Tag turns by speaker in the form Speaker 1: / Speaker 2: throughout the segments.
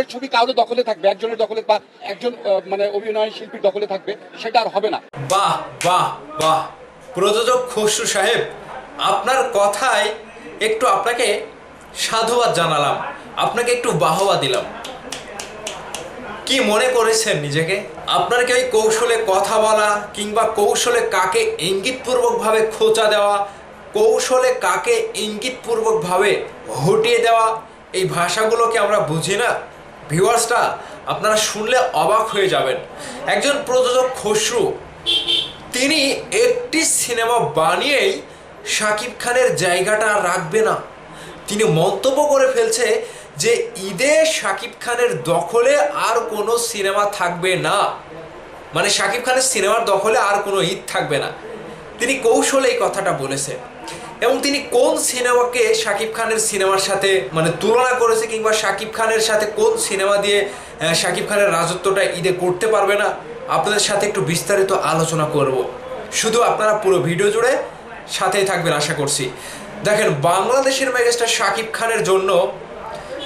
Speaker 1: এর ছবি কারও দখলে থাকবে, একজনের দখলে বা একজন মানে অভিনয় শিল্পীর দখলে থাকবে, সেটা আর হবে না।
Speaker 2: বাহ বাহ বাহ। প্রযোজক খসরু সাহেব, আপনার কথায় একটু আপনাকে সাধুবাদ জানালাম, আপনাকে একটু বাহবা দিলাম। কি মনে করেছেন নিজেকে? আপনার কি ওই কৌশলে কথা বলা কিংবা কৌশলে কাকে ইঙ্গিতপূর্বকভাবে খোঁচা দেওয়া, কৌশলে কাকে ইঙ্গিতপূর্বকভাবে হটিয়ে দেওয়া, এই ভাষাগুলোকে আমরা বুঝি না? ভিউয়ার্সটা আপনারা শুনলে অবাক হয়ে যাবেন। একজন প্রযোজক খসরু, তিনি একটি সিনেমা বানিয়েই শাকিব খানের জায়গাটা রাখবে না। তিনি মন্তব্য করে ফেলছে যে, ঈদে শাকিব খানের দখলে আর কোনো সিনেমা থাকবে না। মানে শাকিব খানের সিনেমার দখলে আর কোনো ঈদ থাকবে না। তিনি কৌশলে এই কথাটা বলেছে এবং তিনি কোন সিনেমাকে শাকিব খানের সিনেমার সাথে মানে তুলনা করেছে কিংবা শাকিব খানের সাথে কোন সিনেমা দিয়ে শাকিব খানের রাজত্বটা ঈদে করতে পারবে না? আপনাদের সাথে একটু বিস্তারিত আলোচনা করব। শুধু আপনারা পুরো ভিডিও জুড়ে সাথেই থাকবেন আশা করছি। দেখেন, বাংলাদেশের মেগাস্টার শাকিব খানের জন্য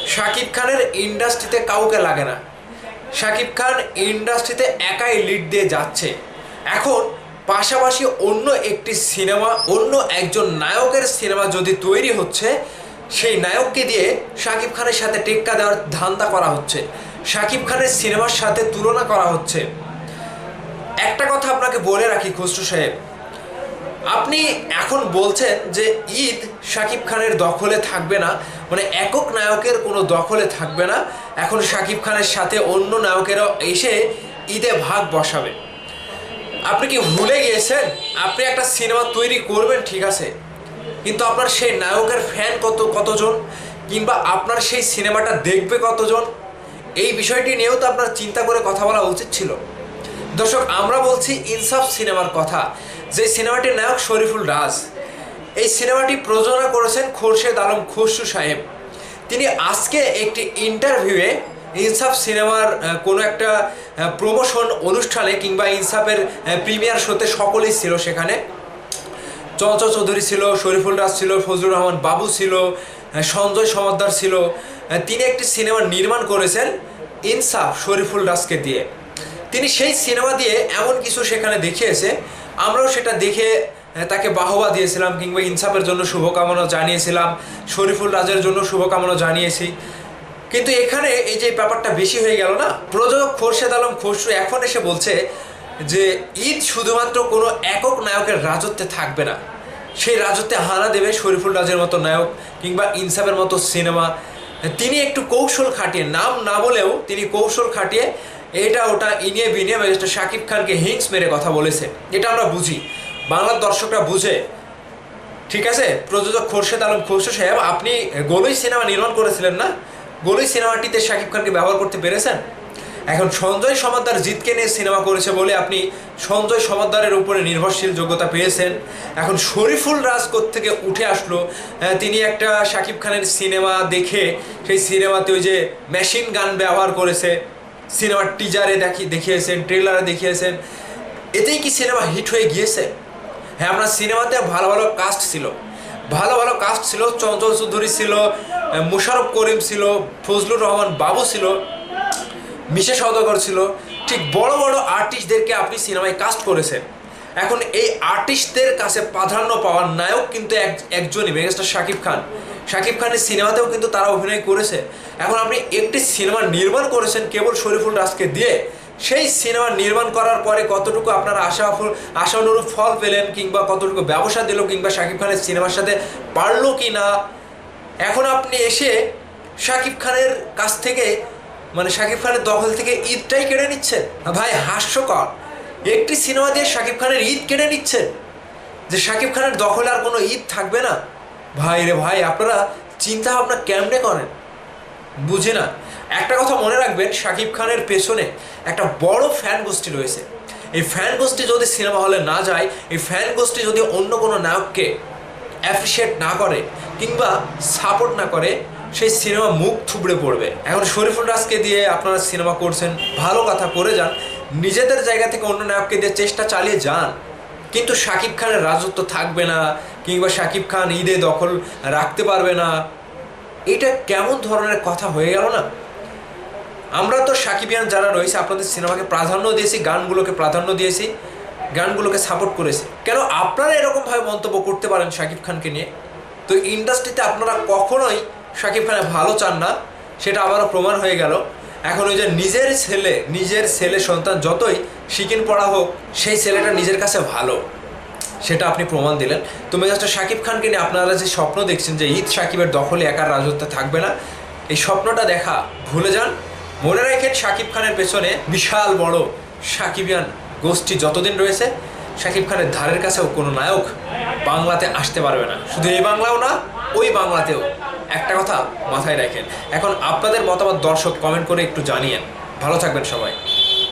Speaker 2: শাকিব খানের ইন্ডাস্ট্রিতে কাউকে লাগে না। শাকিব খান ইন্ডাস্ট্রিতে একাই লিড দিয়ে যাচ্ছে। এখন পাশাপাশি অন্য একটি সিনেমা, অন্য একজন নায়কের সিনেমা যদি তৈরি হচ্ছে, সেই নায়ককে দিয়ে শাকিব খানের সাথে টেক্কা দেওয়ার ধান্দা করা হচ্ছে। শাকিব খানের সিনেমার সাথে তুলনা করা হচ্ছে। একটা কথা আপনাকে বলে রাখি, খসরু সাহেব। আপনি এখন বলছেন যে ঈদ শাকিব খানের দখলে থাকবে না মানে একক নায়কের কোনো দখলে থাকবে না। এখন শাকিব খানের সাথে অন্য নায়কেরাও এসে ঈদে ভাগ বসাবে। আপনি কি ভুলে গিয়েছেন? আপনি একটা সিনেমা তৈরি করবেন, ঠিক আছে? কিন্তু আপনার সেই নায়কের ফ্যান কত, কতজন? কিংবা আপনার সেই সিনেমাটা দেখবে কতজন? এই বিষয়টি নিয়েও তো আপনার চিন্তা করে কথা বলা উচিত ছিল। দর্শক, আমরা বলছি ইনসাফ সিনেমার কথা, যে সিনেমাটির নায়ক শরীফুল রাজ। এই সিনেমাটি প্রযোজনা করেছেন খোরশেদ আলম খসরু সাহেব। তিনি আজকে একটি ইন্টারভিউয়ে ইনসাফ সিনেমার কোনো একটা প্রমোশন অনুষ্ঠানে কিংবা ইনসাফের প্রিমিয়ার শোতে সকলেই ছিল সেখানে। চঞ্চল চৌধুরী ছিল, শরীফুল রাজ ছিল, ফজলুর রহমান বাবু ছিল সঞ্জয় সমাদ্দার ছিল। তিনি একটি সিনেমা নির্মাণ করেছেন ইনসাফ শরীফুল রাজকে দিয়ে। তিনি সেই সিনেমা দিয়ে এমন কিছু সেখানে দেখিয়েছে, আমরাও সেটা দেখে তাকে বাহবা দিয়েছিলাম কিংবা ইনসাফের জন্য শুভকামনা জানিয়েছিলাম, শরীফুল রাজের জন্য শুভকামনা জানিয়েছি। কিন্তু এখানে এই যে ব্যাপারটা বেশি হয়ে গেল না, প্রযোজক খোরশেদ আলম খসরু এখন এসে বলছে যে ঈদ শুধুমাত্র কোনো একক নায়কের রাজত্বে থাকবে না। সেই রাজত্বে হানা দেবে শরীফুল রাজের মতো নায়ক কিংবা ইনসাফের মতো সিনেমা। তিনি একটু কৌশল খাটিয়ে, নাম না বলেও তিনি কৌশল খাটিয়ে এটা ওটা ইনিয়ে বিনিয়ে ম্যাজিস্টার শাকিব খানকে হিংস মেরে কথা বলেছে। এটা আমরা বুঝি। বাংলার দর্শকরা বুঝে। ঠিক আছে? প্রযোজক খোরশেদ আলম খসরু সাহেব, আপনি গোলই সিনেমা নির্মাণ করেছিলেন না? গোলই সিনেমাটিতে শাকিব খানকে ব্যবহার করতে পেরেছেন? এখন সঞ্জয় সমাদ্দার জিতকে নিয়ে সিনেমা করেছে বলে আপনি সঞ্জয় সমাদ্দারের উপরে নির্ভরশীল যোগ্যতা পেয়েছেন। এখন শরীফুল রাজ থেকে উঠে আসলো? আহ, তিনি একটা শাকিব খানের সিনেমা দেখে সেই সিনেমাতে ওই যে মেশিন গান ব্যবহার করেছে সিনেমার টিজারে দেখি দেখিয়েছেন ট্রেলারে দেখিয়েছেন। এতেই কি সিনেমা হিট হয়ে গিয়েছে? হ্যাঁ আপনার সিনেমাতে ভালো ভালো কাস্ট ছিল। ভালো ভালো কাস্ট ছিল চঞ্চল চৌধুরী ছিল মুশারফ করিম ছিল, ফজলুর রহমান বাবু ছিল, মিশে সওদাগর ছিল। ঠিক বড় বড় আর্টিস্টদেরকে আপনি সিনেমায় কাস্ট করেছেন। এখন এই আর্টিস্টদের কাছে প্রাধান্য পাওয়ার নায়ক কিন্তু এক, একজনই, মেগাস্টার শাকিব খান। শাকিব খানের সিনেমাতেও কিন্তু তারা অভিনয় করেছে। এখন আপনি একটি সিনেমা নির্মাণ করেছেন কেবল শরীফুল রাজকে দিয়ে। সেই সিনেমা নির্মাণ করার পরে কতটুকু আপনারা আশা আশা অনুরূপ ফল পেলেন কিংবা কতটুকু ব্যবসা দিল কিংবা শাকিব খানের সিনেমার সাথে পারল কি না এখন আপনি এসে শাকিব খানের কাছ থেকে মানে শাকিব খানের দখল থেকে ঈদটাই কেড়ে নিচ্ছেন? ভাই, হাস্যকর। একটি সিনেমা দিয়ে শাকিব খানের ঈদ কেড়ে নিচ্ছেন? যে শাকিব খানের দখলে আর কোনো ঈদ থাকবে না? ভাই রে ভাই, আপনারা চিন্তা ভাবনা কেমনে করেন? বুঝে না। একটা কথা মনে রাখবেন, শাকিব খানের পেছনে একটা বড় ফ্যান গোষ্ঠী রয়েছে। এই ফ্যান গোষ্ঠী যদি সিনেমা হলে না যায়, এই ফ্যান গোষ্ঠী যদি অন্য কোনো নায়ককে অ্যাপ্রিসিয়েট না করে কিংবা সাপোর্ট না করে সেই সিনেমা মুখ থুবড়ে পড়বে। এখন শরীফুল রাজকে দিয়ে আপনারা সিনেমা করছেন, ভালো কথা করে যান, নিজেদের জায়গা থেকে অন্য নায়ককে দিয়ে চেষ্টা চালিয়ে যান। কিন্তু শাকিব খানের রাজত্ব থাকবে না, কিংবা শাকিব খান ঈদে দখল রাখতে পারবে না। এটা কেমন ধরনের কথা হয়ে গেল না? আমরা তো সাকিবিয়ান যারা রয়েছে, আপনাদের সিনেমাকে প্রাধান্য দিয়েছি, গানগুলোকে প্রাধান্য দিয়েছি, গানগুলোকে সাপোর্ট করেছি। কেন আপনারা এরকমভাবে মন্তব্য করতে পারেন শাকিব খানকে নিয়ে? তো ইন্ডাস্ট্রিতে আপনারা কখনোই শাকিব খানের ভালো চান না, সেটা আবারও প্রমাণ হয়ে গেল। এখন ওই যে নিজের ছেলে নিজের ছেলে সন্তান যতই শিকিন পড়া হোক, সেই ছেলেটা নিজের কাছে ভালো। সেটা আপনি প্রমাণ দিলেন। তো মেজাজটা শাকিব খানকে নিয়ে আপনারা যে স্বপ্ন দেখছেন যে ঈদ সাকিবের দখলে একার রাজত্ব থাকবে না, এই স্বপ্নটা দেখা ভুলে যান। মনে রাখেন শাকিব খানের পেছনে বিশাল বড় সাকিবিয়ান গোষ্ঠী যতদিন রয়েছে শাকিব খানের ধারের কাছেও কোনো নায়ক বাংলাতে আসতে পারবে না। শুধু এই বাংলাও না, ওই বাংলাতেও। একটা কথা মাথায় রাখেন, এখন আপনাদের মতামত দর্শক কমেন্ট করে একটু জানিয়েন। ভালো থাকবেন সবাই।